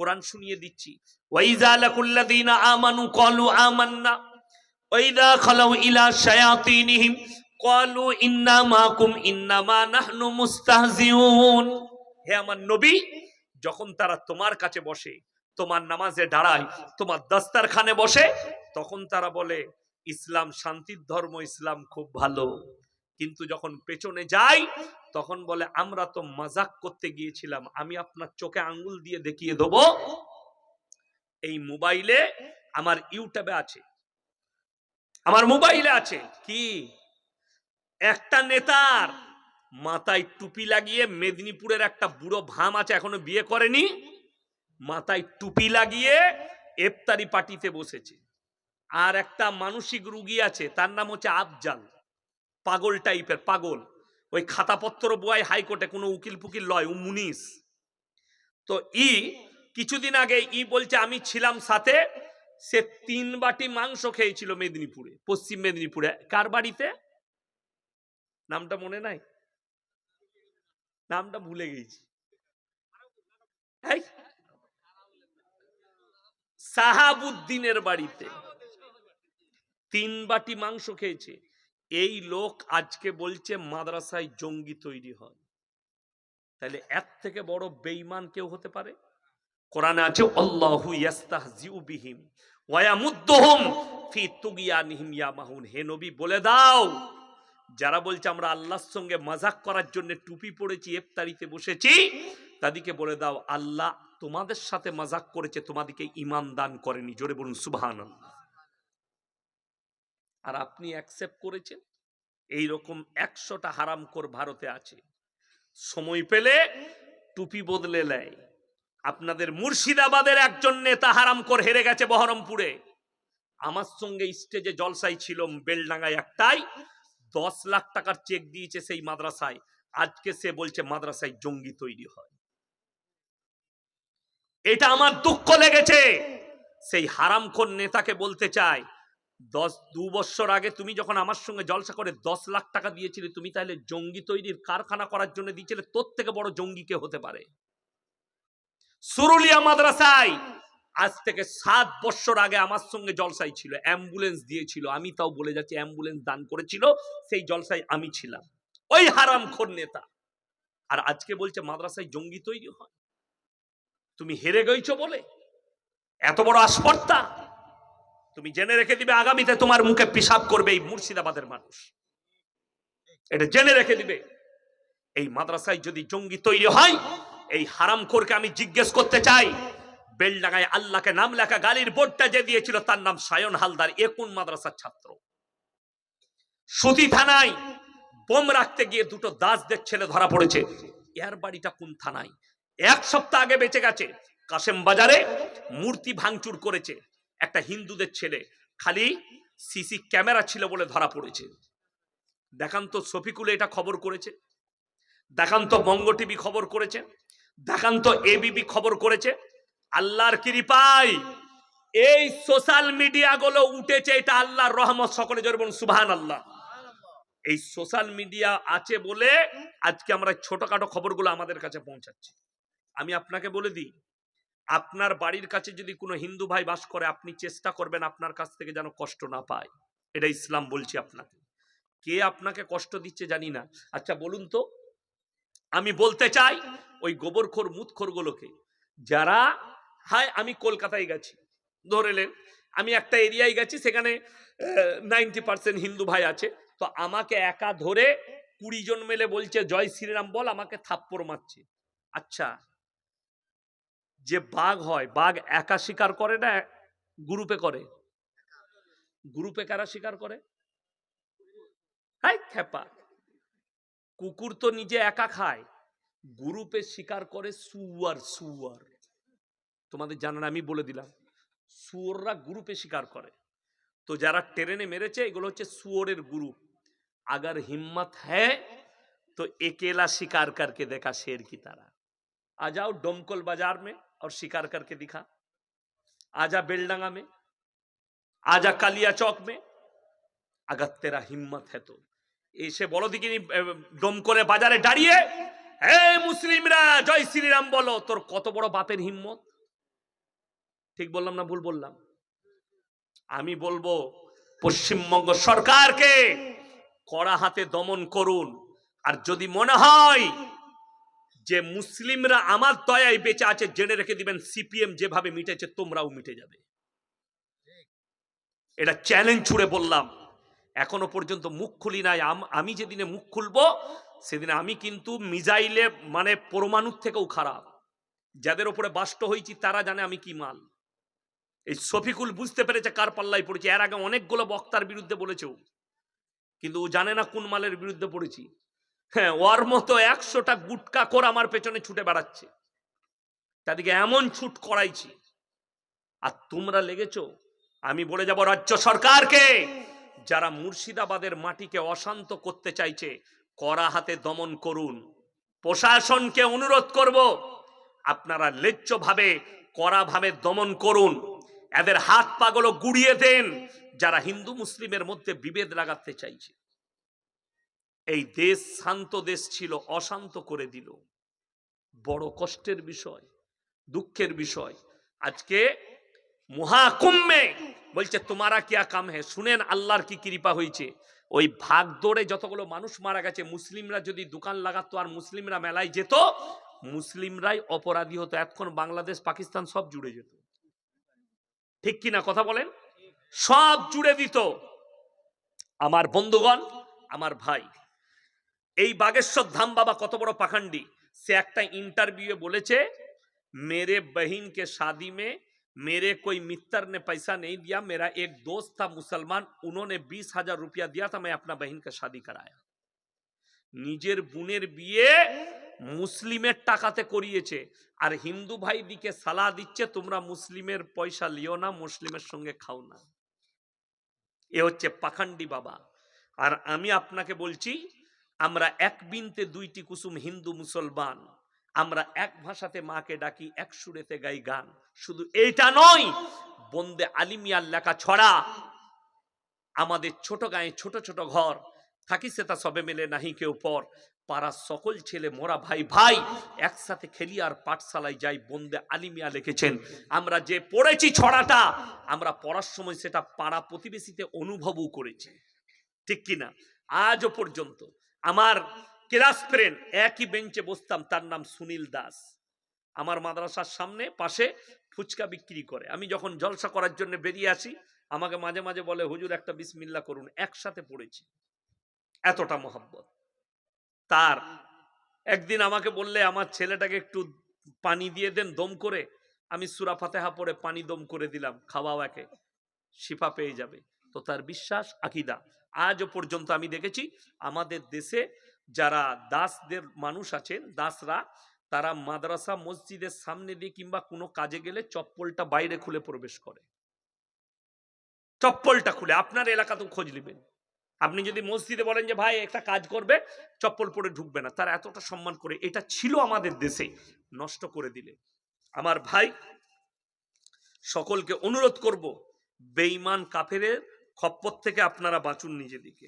কোরআন শুনিয়ে দিচ্ছি। হে আমার নবী, যখন তারা তোমার কাছে বসে, তোমার নামাজে দাঁড়ায়, তোমার দস্তারখানে বসে, তখন তারা বলে, ইসলাম শান্তির ধর্ম, ইসলাম খুব ভালো। কিন্তু যখন পেছনে যাই, তখন বলে, আমরা তো মজাক করতে গিয়েছিলাম, আমি আপনার চোখে আঙ্গুল দিয়ে দেখিয়ে দেব। এই মোবাইলে আমার ইউটিউবে আছে। আমার মোবাইলে আছে। কি? একটা নেতার মাথায় টুপি লাগিয়ে মেদিনীপুরের একটা বুড়ো ভাম আছে, এখনও বিয়ে করেনি। মাথায় টুপি লাগিয়ে এফতারি পার্টিতে বসেছে। আর একটা মানসিক রুগী আছে, তার নাম হচ্ছে আফজাল। পাগল টাইপের, পাগল। ওই খাতাপত্র বয় হাইকোর্টে কোনো উকিল ফুকিল লয়, ও মুনিশ। তো ই কিছুদিন আগে ই বলছে, আমি ছিলাম সাথে, সে তিন বাটি মাংস খেয়েছিল মেদিনীপুরে, পশ্চিম মেদিনীপুরে। কার বাড়িতে? নামটা মনে নাই? নামটা ভুলে গেছি। সাহাবুদ্দিনের বাড়িতে তিন বাটি মাংস খেয়েছে। এই লোক আজকে বলছে মাদ্রাসায় জঙ্গি তৈরি হয়। তাহলে এর থেকে বড় বেঈমান কেউ হতে পারে? কোরআনে আছে, আল্লাহু ইয়াস্তাহজিউ বিহিম ওয়া ফি তুগিয়ানিহিম ইয়ামাহুন হে নবী, বলে দাও। যারা বলছে, আমরা আল্লাহর সঙ্গে মজাক করার জন্য টুপি পড়েছি ইফতারিতে বসেছি, তাদেরকে বলে দাও, আল্লাহ তোমাদের সাথে মজাক করেছে, তোমাদেরকে ইমান দান করেনি। জোরে বলুন, সুবহানাল্লাহ। আর আপনি অ্যাকসেপ্ট করেছেন এই রকম একশোটা হারামখোর ভারতে আছে। সময় পেলে টুপি বদলে নেয়। আপনাদের মুর্শিদাবাদের একজন নেতা হারামখোর হেরে গেছে বহরমপুরে। আমার সঙ্গে স্টেজে জলসাই ছিল, বেলডাঙ্গায় একটাই। দশ লাখ টাকার চেক দিয়েছে সেই মাদ্রাসায়। আজকে সে বলছে, মাদ্রাসায় জঙ্গি তৈরি হয়। এটা আমার দুঃখ লেগেছে। সেই হারামখোর নেতাকে বলতে চাই দশ, দু বছর আগে তুমি যখন আমার সঙ্গে জলসা করে দশ লাখ টাকা দিয়েছিলে, তুমি তাহলে জঙ্গি তৈরির কারখানা করার জন্য দিয়েছিলে, তোর থেকে বড় জঙ্গি কে হতে পারে? সুরুলিয়া মাদ্রাসায় আজ থেকে সাত বছর আগে আমার সঙ্গে জলসাই ছিল, অ্যাম্বুলেন্স দিয়েছিল, আমি তাও বলে যাচ্ছি অ্যাম্বুলেন্স দান করেছিল, সেই জলসায় আমি ছিলাম। ওই হারাম খোর নেতা। আর আজকে বলছে, মাদ্রাসায় জঙ্গি তৈরি হয়। তুমি হেরে গেছো বলে? এত বড় আসপর্তা? তুমি জেনে রেখে দিবে, আগামীতে তোমার মুখে পেশাব করবে এই মুর্শিদাবাদের মানুষ। এটা জেনে রেখে দিবে। এই মাদ্রাসায় যদি জঙ্গি তৈরি হয়, এই হারামখোরকে আমি জিজ্ঞেস করতে চাই, বেলডাঙ্গায় আল্লাহকে নাম লেখা গালির বোর্ডটা যে দিয়েছিল, তার নাম সায়ন হালদার, এ কোন মাদ্রাসার ছাত্র? সুতি থানায় বোম রাখতে গিয়ে দুটো দাসদের ছেলে ধরা পড়েছে। এর বাড়িটা কোন থানায়? এক সপ্তাহ আগে বেঁচে গেছে। কাশেম বাজারে মূর্তি ভাঙচুর করেছে। একটা হিন্দুদের ছেলে, খালি সিসি ক্যামেরা ছিল বলে ধরা পড়েছে। দেখান তো শফিকুল এটা খবর করেছে দেখান তো বঙ্গ টিভি খবর করেছে দেখান তো এবিপি খবর করেছে। আল্লাহর কৃপায় এই সোশ্যাল মিডিয়া গুলো উঠেছে, এটা আল্লাহর রহমত সকলে জোরে বলুন সুবহান আল্লাহ এই সোশ্যাল মিডিয়া আছে বলে আজকে আমরা ছোটখাটো খবরগুলো আমাদের কাছে পৌঁছাচ্ছি। আমি আপনাকে বলে দিই আপনার বাড়ির কাছে যদি কোনো হিন্দু ভাই বাস করে, আপনি চেষ্টা করবেন আপনার কাছ থেকে যেন কষ্ট না পায়। এটা ইসলাম বলছি আপনাকে। কে আপনাকে কষ্ট দিচ্ছে জানি না। আচ্ছা বলুন তো। আমি বলতে চাই, ওই গোবরখোর, মুতখোরগুলোকে, যারা, হায়, আমি কলকাতায় গেছি। ধরেলেন আমি একটা এরিয়ায় গেছি, সেখানে নাইনটি পার্সেন্ট হিন্দু ভাই আছে। তো আমাকে একা ধরে কুড়ি জন মেলে বলছে, জয় শ্রীরাম, বল, আমাকে থাপ্পড় মারছে। আচ্ছা যে বাঘ হয় বাঘ একা শিকার করে না গ্রুপে করে গ্রুপে কারা শিকার করে হাই খেপা কুকুর তো নিজে একা খায় গ্রুপে শিকার করে সুয়ার সুয়ার তোমাদের জানান আমি বলে দিলাম শুয়োররা গ্রুপে শিকার করে তো যারা ট্রেনে মেরেছে এগুলো হচ্ছে শুয়োরের গ্রুপ अगर हिम्मत है तो अकेला शिकार करके देखा शेर की तरह आ जाओ डोमकल बाजार में और शिकार करके दिखा आजा बेलडंगा में आजा कालिया चौक में अगर तेरा हिम्मत है तो এসে বলো দিকিনি ডোমকলে বাজারে দাঁড়িয়ে হে মুসলিমরা জয় শ্রীরাম বলো তোর কত বড় বাপের হিম্মত ঠিক বললাম না ভুল বললাম আমি বলবো পশ্চিমবঙ্গ সরকারকে কড়া হাতে দমন করুন আর যদি মনে হয় যে মুসলিমরা আমার দয়ায় বেঁচে আছে, জেনে রেখে দিবেন, সিপিএম যেভাবে মিটেছে, তোমরাও মিটে যাবে। এটা চ্যালেঞ্জ ছুড়ে বললাম। এখনও পর্যন্ত মুখ খুলি নাই। আমি যেদিনে মুখ খুলবো, সেদিনে আমি কিন্তু মিজাইলে মানে পরমাণুর থেকেও খারাপ। যাদের ওপরে বাষ্ট হয়েছি, তারা জানে আমি কি মাল। এই শফিকুল বুঝতে পেরেছে কার পাল্লাই পড়েছে। এর আগে অনেকগুলো বক্তার বিরুদ্ধে বলেছেও। কিন্তু ও জানে না কোন মালের বিরুদ্ধে পড়েছি। হ্যাঁ ওর মতো একশোটা গুটকা কর আমার পেছনে ছুটে বেড়াচ্ছে। তাদেরকে এমন ছুট করাইছি। আর তোমরা লেগেছো, আমি বলে যাব রাজ্য সরকারকে, যারা মুর্শিদাবাদের মাটিকে অশান্ত করতে চাইছে, কড়া হাতে দমন করুন। প্রশাসনকে অনুরোধ করব, আপনারা লেজ্জভাবে, কড়াভাবে দমন করুন। এদের হাত পাগুলো গুড়িয়ে দেন, যারা হিন্দু মুসলিমের মধ্যে বিভেদ লাগাতে চাইছে। এই দেশ শান্ত দেশ ছিল, অশান্ত করে দিল। বড় কষ্টের বিষয়, দুঃখের বিষয়। আজকে মহাকুম্ভে বলছে, তোমারা কিয়া কাম হে শুনেন, আল্লাহর কি কৃপা হয়েছে। ওই ভাগ দৌড়ে যতগুলো মানুষ মারা গেছে, মুসলিমরা যদি দোকান লাগাতো আর মুসলিমরা মেলায় যেত, মুসলিমরাই অপরাধী হতো। এখন বাংলাদেশ, পাকিস্তান সব জুড়ে যেত। ঠিক কি না কথা বলেন? সব জুড়ে দিত। আমার বন্ধুগণ, আমার ভাই এই বাগেশ্বর ধাম বাবা কত বড় পাখান্ডি সে একটা ইন্টারভিউ বলেছে मेरे बहन के शादी में मेरे कोई मित्र ने पैसा नहीं दिया मेरा एक दोस्त था मुसलमान उन्होंने बीस हजार रुपया दिया था मैं अपना बहन का शादी कराया নিজের বোনের বিয়ে মুসলিমের টাকাতে করিয়েছে আর হিন্দু ভাই দিকে সালা দিচ্ছে তোমরা মুসলিমের পয়সা লিও না মুসলিমের সঙ্গে খাও না এ হচ্ছে পাখান্ডি বাবা আর আমি আপনাকে বলছি আমরা এক বিনতে দুইটি কুসুম হিন্দু মুসলমান। আমরা এক ভাষাতে মাকে ডাকি, এক সুরেতে গাই গান। শুধু এইটা নয়, বন্দে আলিমিয়ার লেখা ছড়া, আমাদের ছোট গায়ে ছোট ছোট ঘর থাকি সে তা সবে মেলে নাহি কেউ পর। পাড়ার সকল ছেলে, মোরা ভাই ভাই, একসাথে খেলি আর পাঠশালায় যাই, বন্দে আলিমিয়া লিখেছেন। আমরা যে পড়েছি ছড়াটা, আমরা পড়ার সময় সেটা পাড়া প্রতিবেশীতে অনুভবও করেছি। ঠিক কিনা? আজও পর্যন্ত। আমার ক্লাস ফ্রেন্ড, একই বেঞ্চে বসতাম, তার নাম সুনীল দাস। আমার মাদ্রাসার সামনে পাশে ফুচকা বিক্রি করে। আমি যখন জলসা করার জন্য বেরিয়ে আসি, আমাকে মাঝে মাঝে বলে, হুজুর, একটা বিসমিল্লা করুন, একসাথে পড়েছি। এতটা মোহাব্বত। তার একদিন আমাকে বললে, আমার ছেলেটাকে একটু পানি দিয়ে দেন, দম করে। আমি সুরা ফাতেহা পরে পানি দম করে দিলাম, খাওয়াও একে, শিফা পেয়ে যাবে। তো তার বিশ্বাস, আকিদা। আজও পর্যন্ত আমি দেখেছি, আমাদের দেশে যারা দাসদের মানুষ আছেন, দাসরা, তারা মাদ্রাসা, মসজিদের সামনে দিয়ে কিংবা কোনো কাজে গেলে চপ্পলটা বাইরে খুলে প্রবেশ করে। চপ্পলটা খুলে, আপনার এলাকাতেও খোঁজ নেবেন। আপনি যদি মসজিদে বলেন যে, ভাই, একটা কাজ করবে চপ্পল পরে ঢুকবে না। তারা এতটা সম্মান করে, এটা ছিল আমাদের দেশে, নষ্ট করে দিলে। আমার ভাই, সকলকে অনুরোধ করব, বেঈমান কাফেরের খপ্পর থেকে আপনারা বাঁচুন নিজেদিকে।